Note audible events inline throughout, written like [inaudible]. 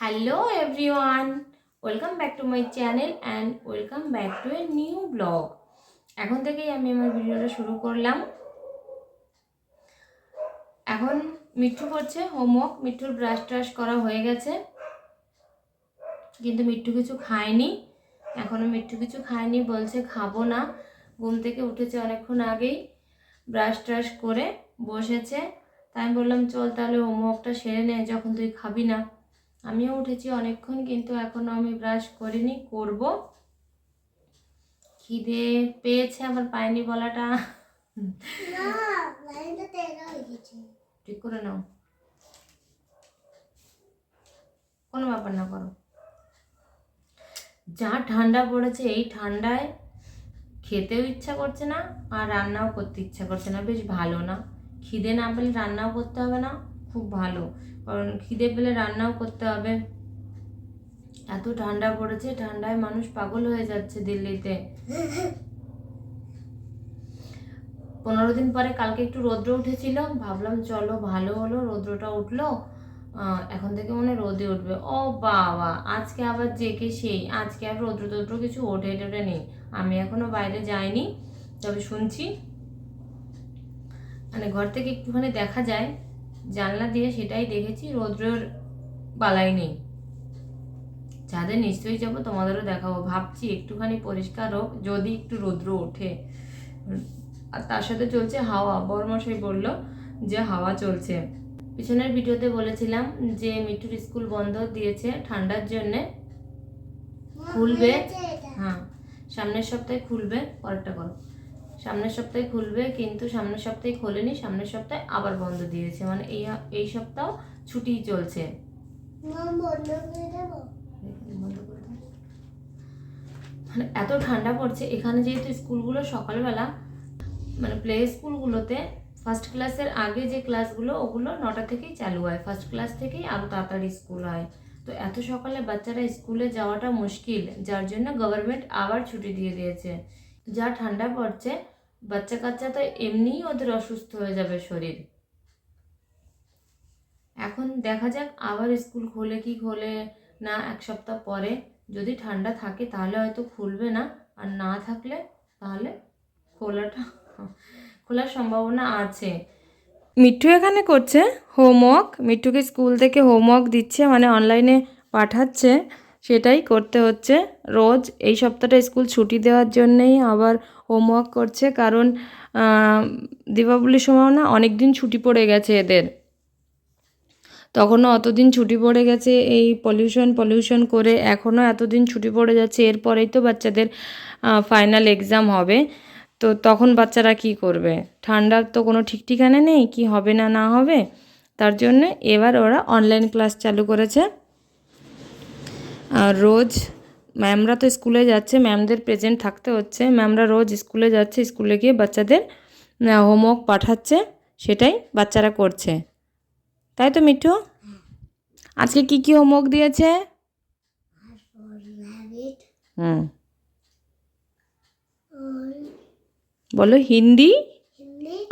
Hello everyone welcome back to my channel and welcome back to a new blog এখন থেকেই আমি আমার ভিডিওটা শুরু করলাম। এখন মিঠু করছে হোমওয়ার্ক মিঠুর ব্রাশ ট্রাশ করা হয়ে গেছে। কিন্তু মিঠু কিছু খায়নি এখনও মিঠু কিছু খায়নি, বলছে খাব না। ঘুম থেকে উঠেছে অনেকক্ষণ আগেই ব্রাশ ট্রাশ করে বসেছে। তাই বললাম, চল তাহলে হোমওয়ার্কটা সেরে নে, যখন তুই খাবি না। আমিও উঠেছি অনেকক্ষণ কিন্তু এখনও আমি ব্রাশ করিনি করব। খিদে পেয়েছে আমার পায়নি বলাটা। ঠিক করে নাও। কোনো ব্যাপার না করো। যা ঠান্ডা পড়েছে এই ঠান্ডায় খেতেও ইচ্ছা করছে না আর রান্নাও করতে ইচ্ছা করছে না। বেশ ভালো না। খিদে না পেলে রান্নাও করতে হবে না। খুব ভালো। কারণ খিদে পেলে রান্নাও করতে হবে। এত ঠান্ডা পড়েছে ঠান্ডায় মানুষ পাগল হয়ে যাচ্ছে দিল্লিতে। পনেরো দিন পরে কালকে একটু রৌদ্র উঠেছিল ভাবলাম চলো ভালো হলো রৌদ্রটা উঠল। এখন থেকে মনে হয় রোদে উঠবে। ও বাবা আজকে আবার জেকে সেই? আজকে আর রৌদ্র টৌদ্র কিছু ওঠে টোটে নেই। আমি এখনও বাইরে যাইনি তবে শুনছি। মানে ঘর থেকে একটুখানি দেখা যায়। জানলা দিয়ে সেটাই দেখেছি রৌদ্রের বালাই নেই। যাদের নিশ্চয়ই যাব তোমাদেরও দেখাবো। ভাবছি একটুখানি পরিষ্কার হোক যদি একটু রৌদ্র ওঠে। আর তার সাথে চলছে হাওয়া। বড়মশাই বলল যে হাওয়া চলছে। পিছনের ভিডিওতে বলেছিলাম যে মিঠুর স্কুল বন্ধ দিয়েছে ঠান্ডার জন্যে। খুলবে? হ্যাঁ সামনের সপ্তাহে খুলবে। পরেরটা করো। সামনের সপ্তাহে খুলবে কিন্তু সামনের সপ্তাহে খোলেনি সামনের সপ্তাহে আবার বন্ধ দিয়েছে। মানে এই এই সপ্তাহ ছুটি চলছে। মানে এত ঠান্ডা পড়ছে এখানে যেহেতু স্কুলগুলো সকালবেলা মানে প্লে স্কুলগুলোতে ফার্স্ট ক্লাসের আগে যে ক্লাসগুলো ওগুলো নটা থেকেই চালু হয়। ফার্স্ট ক্লাস থেকেই আরও তাড়াতাড়ি স্কুল হয়। তো এত সকালে বাচ্চারা স্কুলে যাওয়াটা মুশকিল যার জন্য গভর্নমেন্ট আবার ছুটি দিয়ে দিয়েছে। যা ঠান্ডা পড়ছে বাচ্চা কাচ্চা তো এমনিই ওদের অসুস্থ হয়ে যাবে শরীর। এখন দেখা যাক আবার স্কুল খোলে কি খোলে না এক সপ্তাহ পরে। যদি ঠান্ডা থাকে তাহলে হয়তো খুলবে না, আর না থাকলে তাহলে খোলাটা, খোলার সম্ভাবনা আছে। মিঠু এখানে করছে হোমওয়ার্ক। মিঠুকে স্কুল থেকে হোমওয়ার্ক দিচ্ছে মানে অনলাইনে পাঠাচ্ছে। সেটাই করতে হচ্ছে। রোজ এই সপ্তাহটা স্কুল ছুটি দেওয়ার জন্যেই আবার হোমওয়ার্ক করছে। কারণ দীপাবলির সময় না অনেক দিন ছুটি পড়ে গেছে এদের। তখনও অতদিন ছুটি পড়ে গেছে এই পলিউশন পলিউশন করে। এখনও এতদিন ছুটি পড়ে যাচ্ছে। এরপরেই তো বাচ্চাদের ফাইনাল এক্সাম হবে। তো তখন বাচ্চারা কি করবে? ঠান্ডার তো কোনো ঠিক ঠিকানা নেই। কি হবে না না হবে? তার জন্য এবার ওরা অনলাইন ক্লাস চালু করেছে। রোজ ম্যামরা তো স্কুলে যাচ্ছে, ম্যামদের প্রেজেন্ট থাকতে হচ্ছে। ম্যামরা রোজ স্কুলে যাচ্ছে, স্কুলে গিয়ে বাচ্চাদের হোমওয়ার্ক পাঠাচ্ছে, সেটাই বাচ্চারা করছে। তাই তো মিঠু? আজকে কি কি হোমওয়ার্ক দিয়েছে? বলো, হিন্দি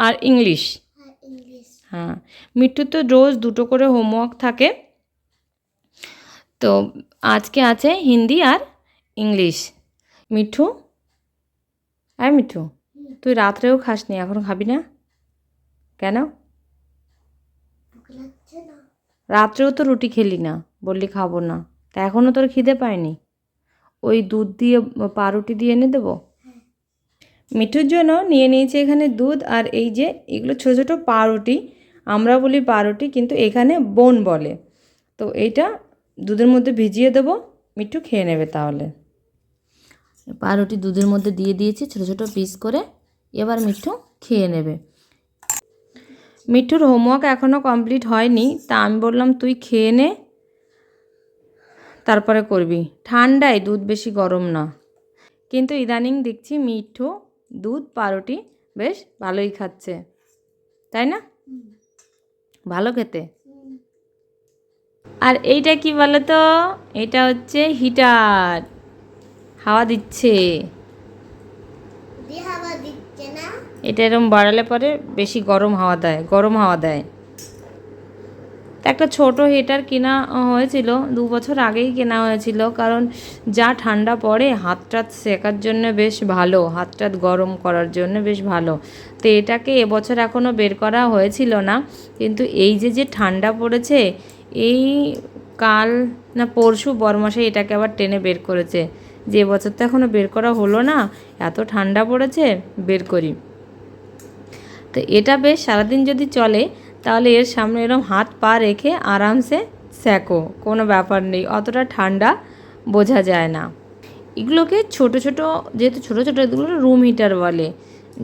আর ইংলিশ। হ্যাঁ। মিঠু তো রোজ দুটো করে হোমওয়ার্ক থাকে। তো আজকে আছে হিন্দি আর ইংলিশ। মিঠু? হ্যাঁ মিঠু, তুই রাত্রেও খাসনি, এখন খাবি না? কেন? রাত্রেও তো রুটি খেলি না, বললি খাব না। তা এখনও তোর খিদে পায়নি? ওই দুধ দিয়ে, পাউরুটি দিয়ে এনে দেবো? মিঠুর জন্য নিয়ে নিয়েছি এখানে দুধ, আর এই যে, এগুলো ছোটো ছোটো পাউরুটি। আমরা বলি পাউরুটি, কিন্তু এখানে বোন বলে। তো এইটা দুধের মধ্যে ভিজিয়ে দেবো, মিঠু খেয়ে নেবে তাহলে। পাউরুটি দুধের মধ্যে দিয়ে দিয়েছি, ছোটো ছোটো পিস করে। এবার মিঠু খেয়ে নেবে। মিঠুর হোমওয়ার্ক এখনও কমপ্লিট হয়নি, তা আমি বললাম, তুই খেয়ে নে, তারপরে করবি। ঠান্ডায় দুধ বেশি গরম না। কিন্তু ইদানিং দেখছি মিঠু দুধ, পাউরুটি বেশ ভালোই খাচ্ছে। তাই না? ভালো খেতে? আর এইটা কি বলো তো এটা হচ্ছে হিটার। হাওয়া দিচ্ছে। এটা এরকম বাড়ালে পরে বেশি গরম হাওয়া দেয় গরম হাওয়া দেয়। তো একটা ছোট হিটার কেনা হয়েছিল দু বছর আগেই কেনা হয়েছিল কারণ যা ঠান্ডা পড়ে হাত টাত সেকার জন্য বেশ ভালো হাত টাত গরম করার জন্য বেশ ভালো। তো এটাকে এবছর এখনও বের করা হয়েছিল না কিন্তু এই যে যে ঠান্ডা পড়েছে এই কাল না পরশু বরমাসে এটাকে আবার টেনে বের করেছে। যে বছর তো এখনও বের করা হলো না, এত ঠান্ডা পড়েছে, বের করি। তো এটা বেশ সারাদিন যদি চলে, তাহলে এর সামনে এরকম হাত পা রেখে আরামসে স্যাকো কোনো ব্যাপার নেই, অতটা ঠান্ডা বোঝা যায় না। এগুলোকে ছোট ছোট, যেহেতু ছোট ছোট এগুলো রুম হিটার বলে,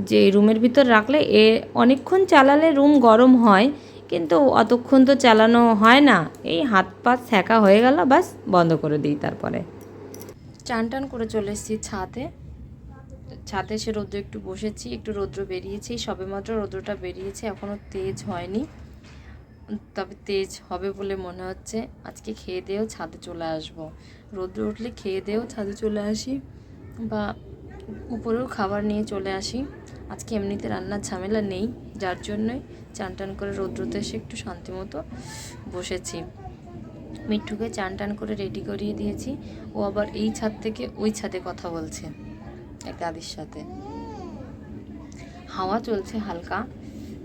যে রুমের ভিতর রাখলে এ অনেকক্ষণ চালালে রুম গরম হয়, কিন্তু অতক্ষণ তো চালানো হয় না, এই হাত পা ছ্যাঁকা হয়ে গেল বাস বন্ধ করে দিই তারপরে। চান টান করে চলে এসেছি ছাদে। ছাদে এসে রৌদ্র একটু বসেছি, একটু রৌদ্র বেরিয়েছি সবে মাত্র রৌদ্রটা বেরিয়েছে এখনও তেজ হয়নি। তবে তেজ হবে বলে মনে হচ্ছে। আজকে খেয়ে দিয়েও ছাদে চলে আসব। রৌদ্র উঠলে খেয়ে দিয়েও ছাদে চলে আসি বা উপরেও খাবার নিয়ে চলে আসি। আজকে এমনিতে রান্নার ঝামেলা নেই, যার জন্যই চান টান করে রৌদ্রতে এসে একটু শান্তি মতো বসেছি। মিঠুকে চান টান করে রেডি করিয়ে দিয়েছি ও আবার এই ছাদ থেকে ওই ছাদে কথা বলছে এক দাদির সাথে হাওয়া চলছে হালকা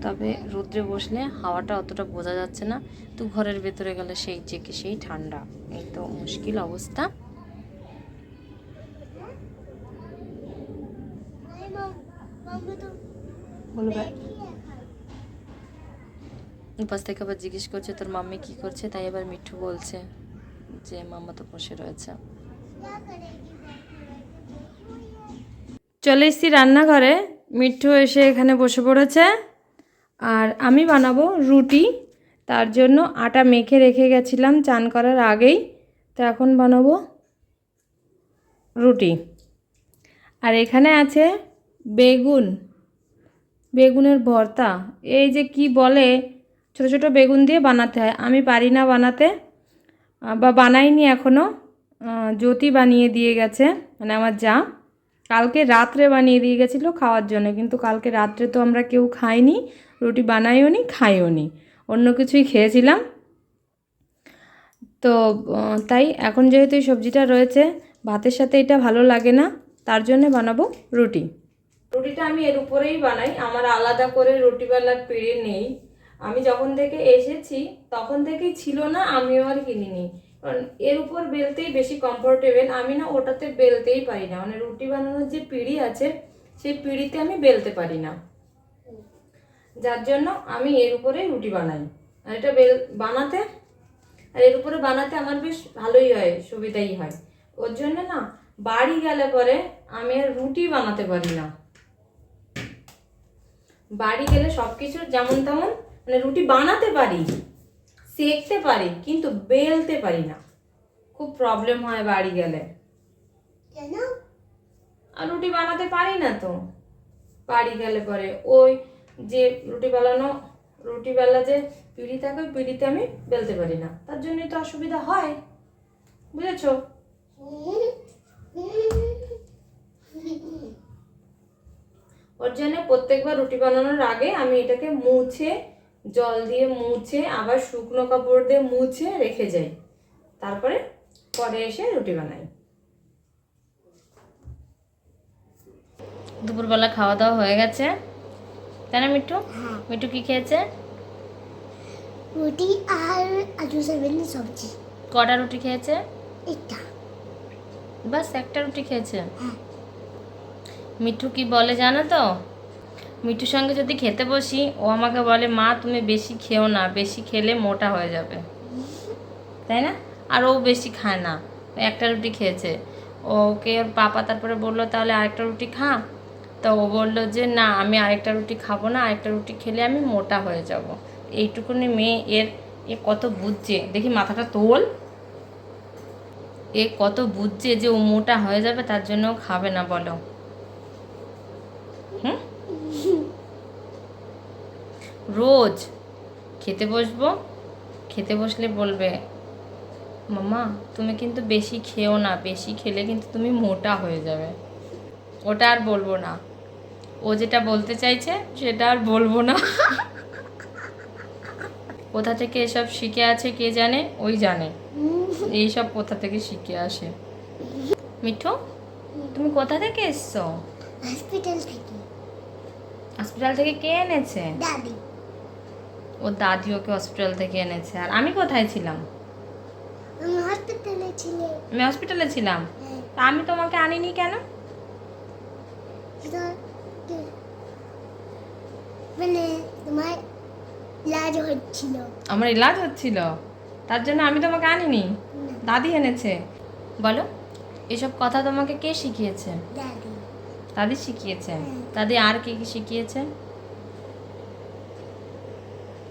তবে রোদ্রে বসলে হাওয়াটা অতটা বোঝা যাচ্ছে না তো ঘরের ভেতরে গেলে সেই চেকে সেই ঠান্ডা এই তো মুশকিল অবস্থা বলবে পাশ থেকে আবার জিজ্ঞেস করছে, তোর মাম্মি কি করছে? তাই এবার মিঠু বলছে যে, মাম্মা তো বসে রয়েছে। চলে এসছি রান্নাঘরে। মিঠু এসে এখানে বসে পড়েছে। আর আমি বানাবো রুটি। তার জন্য আটা মেখে রেখে গেছিলাম চান করার আগেই। তো এখন বানাবো রুটি। আর এখানে আছে বেগুন। বেগুনের ভর্তা। এই যে কি বলে ছোট ছোট বেগুন দিয়ে বানাতে হয়। আমি পারি না বানাতে বা বানাইনি এখনও জ্যোতি বানিয়ে দিয়ে গেছে মানে আমার যা। কালকে রাত্রে বানিয়ে দিয়ে গেছিল খাওয়ার জন্য, কিন্তু কালকে রাত্রে তো আমরা কেউ খাইনি, রুটি বানাইও নি, খাইও নি। অন্য কিছুই খেয়েছিলাম। তো তাই এখন যেহেতু এই সবজিটা রয়েছে, ভাতের সাথে এটা ভালো লাগে না, তার জন্য বানাবো রুটি। রুটিটা আমি এর উপরেই বানাই, আমার আলাদা করে রুটি বেলার পেড়ে নেই। আমি যখন থেকে এসেছি, তখন থেকেই ছিল না আমিও আর কিনিনি। কারণ এর উপর বেলতেই বেশি কমফোর্টেবল আমি না ওটাতে বেলতেই পারি না। মানে রুটি বানানোর যে পিড়ি আছে, সেই পিড়িতে আমি বেলতে পারি না। যার জন্য আমি এর উপরেই রুটি বানাই। আর এটা বেল, বানাতে, আর এর উপরে বানাতে আমার বেশ ভালোই হয়, সুবিধাই হয়। ওর জন্য না, বাড়ি গেলে পরে আমি আর রুটি বানাতে পারি না। বাড়ি গেলে সব কিছু যেমন তেমন মানে রুটি বানাতে পারি সেকতে পারি কিন্তু বেলতে পারি না। খুব প্রবলেম হয় বাড়ি গেলে। কেন? আর রুটি বানাতে পারি না তো। বাড়ি গেলে পরে ওই যে রুটি বানানো রুটি বেলা যে পিড়ি থাকে ওই পিড়িতে আমি বেলতে পারি না। তার জন্যই তো অসুবিধা হয়। বুঝেছ? [laughs] ওর জন্য প্রত্যেকবার রুটি বানানোর আগে আমি এটাকে মুছে জল দিয়ে মুছে আবার শুকনো কাপড় দিয়ে মুছে রেখে যাই। তারপরে পরে এসে রুটি বানাই। দুপুরবেলা খাওয়া দাওয়া হয়ে গেছে। তাই না মিঠু? হ্যাঁ। মিঠু কি খেয়েছে? রুটি আর আলু সেভেনের সবজি। কটা রুটি খেয়েছে? এটা বাস একটা রুটি খেয়েছে? হ্যাঁ। মিঠু কি বলে জানো তো? মিঠুর সঙ্গে যদি খেতে বসি, ও আমাকে বলে, মা, তুমি বেশি খেও না, বেশি খেলে মোটা হয়ে যাবে। তাই না? আর ও বেশি খায় না একটা রুটি খেয়েছে। ওকে ওর পাপা তারপরে বলল, তাহলে আরেকটা রুটি খা। তো ও বলল যে, না, আমি আরেকটা রুটি খাব না, আরেকটা রুটি খেলে আমি মোটা হয়ে যাব। এইটুকুনি মেয়ে এর, এ কত বুঝছে। দেখি মাথাটা তোল। এ কত বুঝছে যে ও মোটা হয়ে যাবে, তার জন্য খাবে না, বলো। হুম? রোজ খেতে বসবো খেতে বসলে বলবে মামা তুমি কিন্তু বেশি খেও না বেশি খেলে কিন্তু তুমি মোটা হয়ে যাবে। ওটা আর বলব না। ও যেটা বলতে চাইছে সেটা আর বলব না। কোথা থেকে এসব শিখে আছে কে জানে? ওই জানে। এইসব কোথা থেকে শিখে আসে? মিঠু তুমি কোথা থেকে এসছো? হসপিটাল থেকে। হসপিটাল থেকে কে এনেছে? দাদি। ও দাদি ওকে হসপিটাল থেকে এনেছে। আর আমি কোথায় ছিলাম? আমি হসপিটালে ছিলে আমি হসপিটালে ছিলাম? হ্যাঁ। তা আমি তোমাকে আনিনি কেন? মানে তোমার লাজ হচ্ছিল। আমার ইলাজ হচ্ছিল? তার জন্য আমি তোমাকে আনিনি? দাদি এনেছে? বলো এসব কথা তোমাকে কে শিখিয়েছে? দাদি। দাদি শিখিয়েছে? দাদি আর কি কি শিখিয়েছে?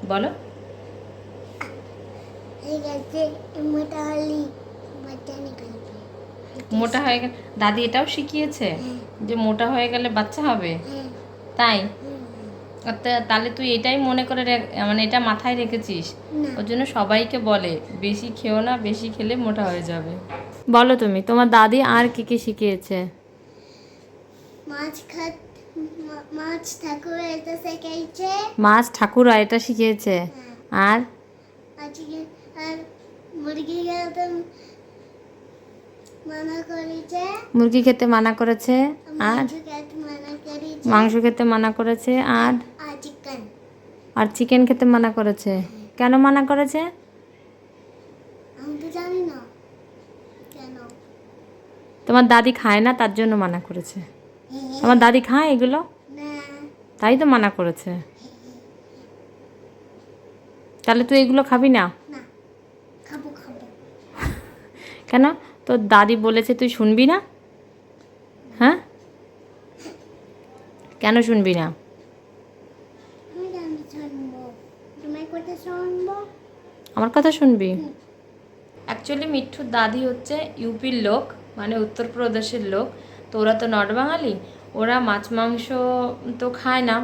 বলো। মোটা হলি বাচ্চা নিকালবে মোটা হয়ে গেলে। দাদি এটাও শিখিয়েছে হ্যাঁ। যে মোটা হয়ে গেলে বাচ্চা হবে। হ্যাঁ। তাই? তাহলে তুই এটাই মনে করে রে- মানে এটা মাথায় রেখেছিস? ওর জন্য সবাইকে বলে বেশি খেও না বেশি খেলে মোটা হয়ে যাবে। বলো তুমি তোমার দাদি আর কি কি শিখিয়েছে? মাছ খাত মা- মাছ ঠাকুর এটা শেখাইছে। মাছ ঠাকুরা এটা শিখিয়েছে। আর? আজকে আর মুরগি খেতে মানা করেছে। মুরগি খেতে মানা করেছে। আর? মাংস খেতে মানা করেছে। আর? আর চিকেন আর চিকেন খেতে মানা করেছে। কেন মানা করেছে? জানি না। কেন? তোমার দাদি খায় না তার জন্য মানা করেছে। তোমার দাদি খায় এগুলো? তাই তো মানা করেছে। তাহলে তুই এগুলো খাবি না? না খাব খাব। [laughs] কেন? তোর দাদি বলেছে তুই শুনবি না? হ্যাঁ? কেন শুনবি না? আমি জানি শুনব তোমার কথা শুনব? আমার কথা শুনবি? অ্যাকচুয়ালি মিঠুর দাদি হচ্ছে ইউপির লোক মানে উত্তরপ্রদেশের লোক। তো ওরা তো নট বাঙালি। ওরা মাছ মাংস তো খায় না।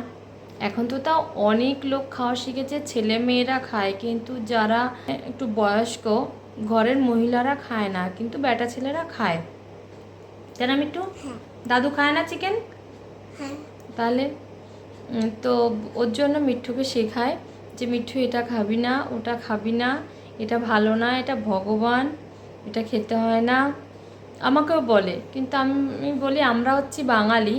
এখন তো তাও অনেক লোক খাওয়া শিখেছে ছেলে মেয়েরা খায় কিন্তু যারা একটু বয়স্ক ঘরের মহিলারা খায় না কিন্তু বেটা ছেলেরা খায়। তাই না মিঠু? হ্যাঁ। দাদু খায় না চিকেন? হ্যাঁ। তাহলে তো ওর জন্য মিঠুকে শেখায় যে মিঠু এটা খাবি না ওটা খাবি না এটা ভালো না এটা ভগবান এটা খেতে হয় না। আমাকেও বলে, কিন্তু আমি বলি, আমরা হচ্ছি বাঙালি।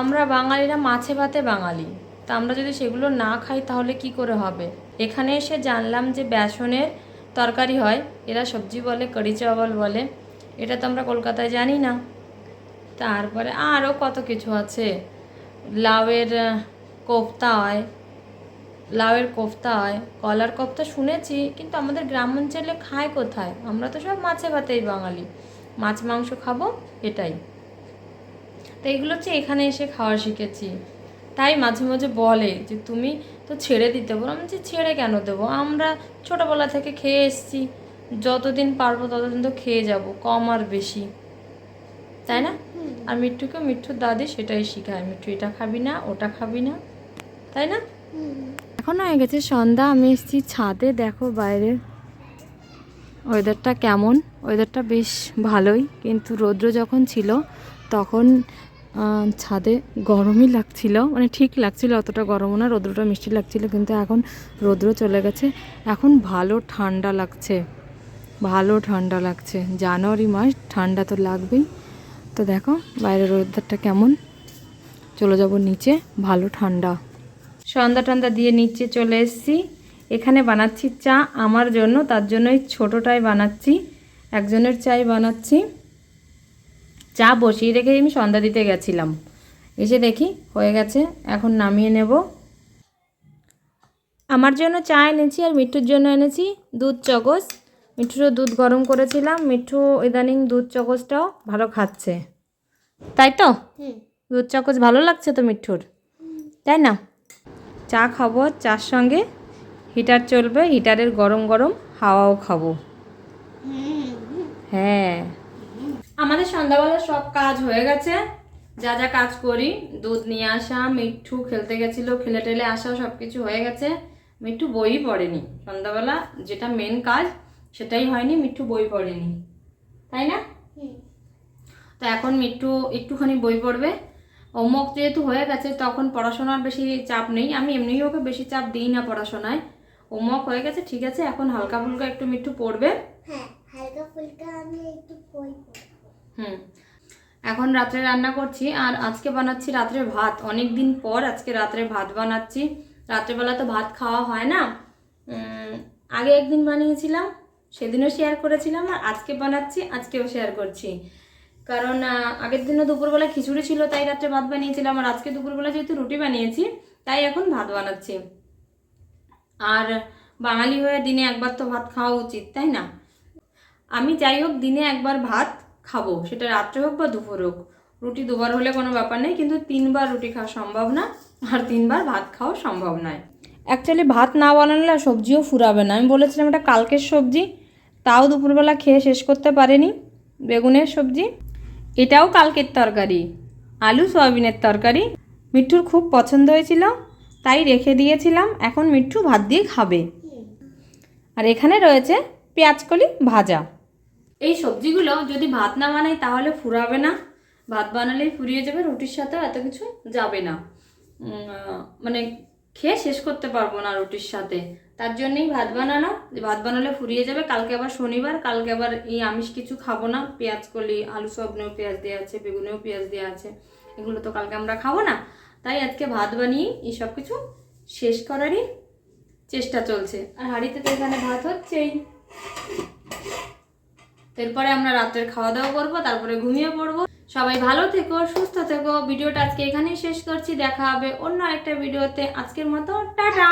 আমরা বাঙালিরা মাছে ভাতে বাঙালি। তা আমরা যদি সেগুলো না খাই তাহলে কি করে হবে? এখানে এসে জানলাম যে বেসনের তরকারি হয়। এরা সবজি বলে, কড়ি চাওয়াল বলে। এটা তো আমরা কলকাতায় জানি না। তারপরে আরও কত কিছু আছে। লাউয়ের কোফতা হয়। লাউয়ের কোফতা হয়। কলার কোফতা শুনেছি, কিন্তু আমাদের গ্রাম অঞ্চলে খায় কোথায়? আমরা তো সব মাছে ভাতেই বাঙালি। মাছ মাংস খাব এটাই। তো এগুলো হচ্ছে এখানে এসে খাওয়া শিখেছি। তাই মাঝে মাঝে বলে যে তুমি তো ছেড়ে দিতে বলো। আমি যে ছেড়ে কেন দেবো? আমরা ছোটোবেলা থেকে খেয়ে এসেছি। যতদিন পারব ততদিন তো খেয়ে যাব কম আর বেশি। তাই না? আর মিঠুকে মিঠুর দাদি সেটাই শেখায় মিঠু এটা খাবি না ওটা খাবি না। তাই না? এখন হয়ে গেছে সন্ধ্যা আমি এসেছি ছাদে দেখো বাইরে। ওয়েদারটা কেমন? ওয়েদারটা বেশ ভালোই, কিন্তু রৌদ্র যখন ছিল, তখন ছাদে গরমই লাগছিল মানে ঠিক লাগছিল অতটা গরমও না, রৌদ্রটা মিষ্টি লাগছিল, কিন্তু এখন রৌদ্র চলে গেছে। এখন ভালো ঠান্ডা লাগছে, ভালো ঠান্ডা লাগছে। জানুয়ারি মাস, ঠান্ডা তো লাগবেই। তো দেখো, বাইরের ওয়েদারটা কেমন? চলে যাব নিচে, ভালো ঠান্ডা। সন্ধ্যা টন্দা দিয়ে নিচে চলে এসেছি। এখানে বানাচ্ছি চা আমার জন্য তার জন্যই ছোটোটাই বানাচ্ছি একজনের চাই বানাচ্ছি। চা বসিয়ে রেখে আমি সন্ধ্যা দিতে গেছিলাম। এসে দেখি হয়ে গেছে এখন নামিয়ে নেব। আমার জন্য চা এনেছি আর মিঠুর জন্য এনেছি দুধ চকস মিঠুরও দুধ গরম করেছিলাম মিঠু ইদানিং দুধ চকসটাও ভালো খাচ্ছে। তাই তো? দুধ চকচ ভালো লাগছে তো মিঠুর? তাই না? চা খাব চার সঙ্গে। হিটার চলবে, হিটারের গরম গরম হাওয়াও খাব। হ্যাঁ। আমাদের সন্ধ্যাবেলা সব কাজ হয়ে গেছে। যা যা কাজ করি, দুধ নিয়ে আসা, মিঠু খেলতে গেছিল, খেলে টেলে আসা, সব কিছু হয়ে গেছে। মিঠু বই পড়েনি। সন্ধ্যাবেলা যেটা মেন কাজ, সেটাই হয়নি, মিঠু বই পড়েনি। তাই না? তো এখন মিঠু একটুখানি বই পড়বে। হোমওয়ার্ক যেহেতু হয়ে গেছে, তখন পড়াশোনার বেশি চাপ নেই। আমি এমনিই ওকে বেশি চাপ দিই না পড়াশোনায়। হোমওয়ার্ক হয়ে গেছে ঠিক আছে এখন হালকা ফুলকা একটু মিঠু পড়বে। হ্যাঁ হালকা ফুলকা আমি একটু বই হুম। এখন রাত্রে রান্না করছি আর আজকে বানাচ্ছি রাত্রে ভাত। অনেক দিন পর আজকে রাত্রে ভাত বানাচ্ছি। রাত্রেবেলা তো ভাত খাওয়া হয় না। আগে একদিন বানিয়েছিলাম সেদিনও শেয়ার করেছিলাম আর আজকে বানাচ্ছি আজকেও শেয়ার করছি। কারণ আগের দিনও দুপুরবেলা খিচুড়ি ছিল তাই রাত্রে ভাত বানিয়েছিলাম আর আজকে দুপুরবেলা যেহেতু রুটি বানিয়েছি তাই এখন ভাত বানাচ্ছি। আর বাঙালি হয়ে দিনে একবার তো ভাত খাওয়া উচিত, তাই না? আমি যাই হোক, দিনে একবার ভাত খাব, সেটা রাত্রে হোক বা দুপুর হোক। রুটি দুবার হলে কোনো ব্যাপার নেই, কিন্তু তিনবার রুটি খাওয়া সম্ভব না, আর তিনবার ভাত খাওয়া সম্ভব নয়। অ্যাকচুয়ালি ভাত না বানালে সবজিও ফুরাবে না। আমি বলেছিলাম এটা কালকের সবজি, তাও দুপুরবেলা খেয়ে শেষ করতে পারেনি। বেগুনের সবজি, এটাও কালকের তরকারি। আলু, সয়াবিনের তরকারি। মিঠুর খুব পছন্দ হয়েছিল। তাই রেখে দিয়েছিলাম, এখন মিঠু ভাত দিয়ে খাবে। আর এখানে রয়েছে পেঁয়াজকলি ভাজা। এই সবজিগুলো যদি ভাত না বানাই তাহলে ফুরাবে না। ভাত বানালেই ফুরিয়ে যাবে, রুটির সাথে এত কিছু যাবে না। মানে খেয়ে শেষ করতে পারব না রুটির সাথে। তার জন্যই ভাত বানানো ভাত বানালে ফুরিয়ে যাবে, কালকে আবার শনিবার, কালকে আবার এই আমিষ কিছু খাব না। পেঁয়াজ কলি, আলু সবনেও পেঁয়াজ দেওয়া আছে, বেগুনেও পেঁয়াজ দেওয়া আছে। এগুলো তো কালকে আমরা খাব না। তাই আজকে ভাত বানিয়ে এই সব কিছু শেষ করারই চেষ্টা চলছে। আর হাঁড়িতে তো এখানে ভাত হচ্ছেই। এরপরে আমরা রাতের খাওয়া দাওয়া করব, তারপরে ঘুমিয়ে পড়ব। সবাই ভালো থেকো, সুস্থ থেকো। ভিডিওটা আজকে এখানেই শেষ করছি। দেখা হবে অন্য একটা ভিডিওতে। আজকের মতো, টাটা!